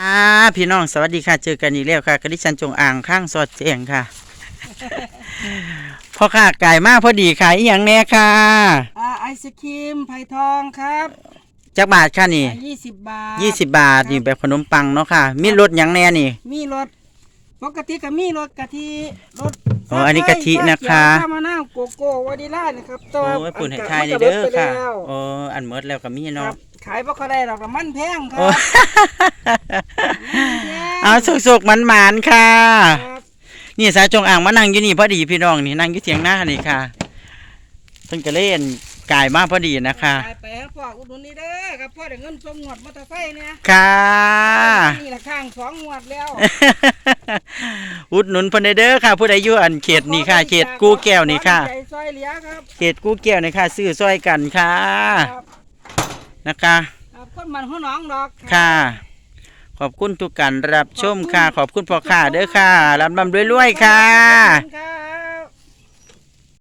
อ่าพี่น้องสวัสดีค่ะเจอกันอีกแล้วค่ะกระดิฉันจงอ่างข้างสอดเจียงค่ะพ่อค่ะไก่มากพอดีขายอหย่างแน่ค่ะอ่าไอศครีมไผ่ทองครับจักบาทค่ะนี่ยี่สิบบาทยี่สิบบาทนี่แบบขนมปังเนาะค่ะ มีรสหยังแน่นี่ มีรสปกติก็มีรสกะทิรสอ๋ออันนี้กะทินะคะข้าวมะนาว โกโก้วานิลลานะครับแต่ว่าโอ้ยปุ่นให้ทายมัเด้ก็อบิไปค่ะแล้วโอ้อันเมิดแล้วก็มีครัเนาะบขายบ่ค่อยได้หรอกแต่มันแพงครัโอ้บเอาสุกๆมันหมานๆค่ะครับนี่สายจงอ่างมานั่งอยู่นี่พอดีพี่น้องนี่นั่งอยู่เถียงหน้านี่ค่ะเพิ่นก็เล่นกายมากพอดีนะคะขายไปให้พ่ออุดหนุนนี่เด้อครับพ่อได้เงินส่งงวดมอเตอร์ไซค์เนี่ยค่ะนี่ละข้างสองงวดแล้ว อุดหนุนเพิ่นได้เด้อค่ะ ผู้ใดอยู่อันเขตนี่ค่ะ เขตกู้แก้วนี่ค่ะใจซอยเหลียครับเขตกู้แก้วนี่ค่ะซื้อซอยกันค่ะครับนะคะ ครับคนมันหัวหน้องดอกค่ะ ขอบคุณทุกการรับชมค่ะ ขอบคุณพ่อค่ะเด้อค่ะรับนำรวยๆค่ะ ขอบคุณครับ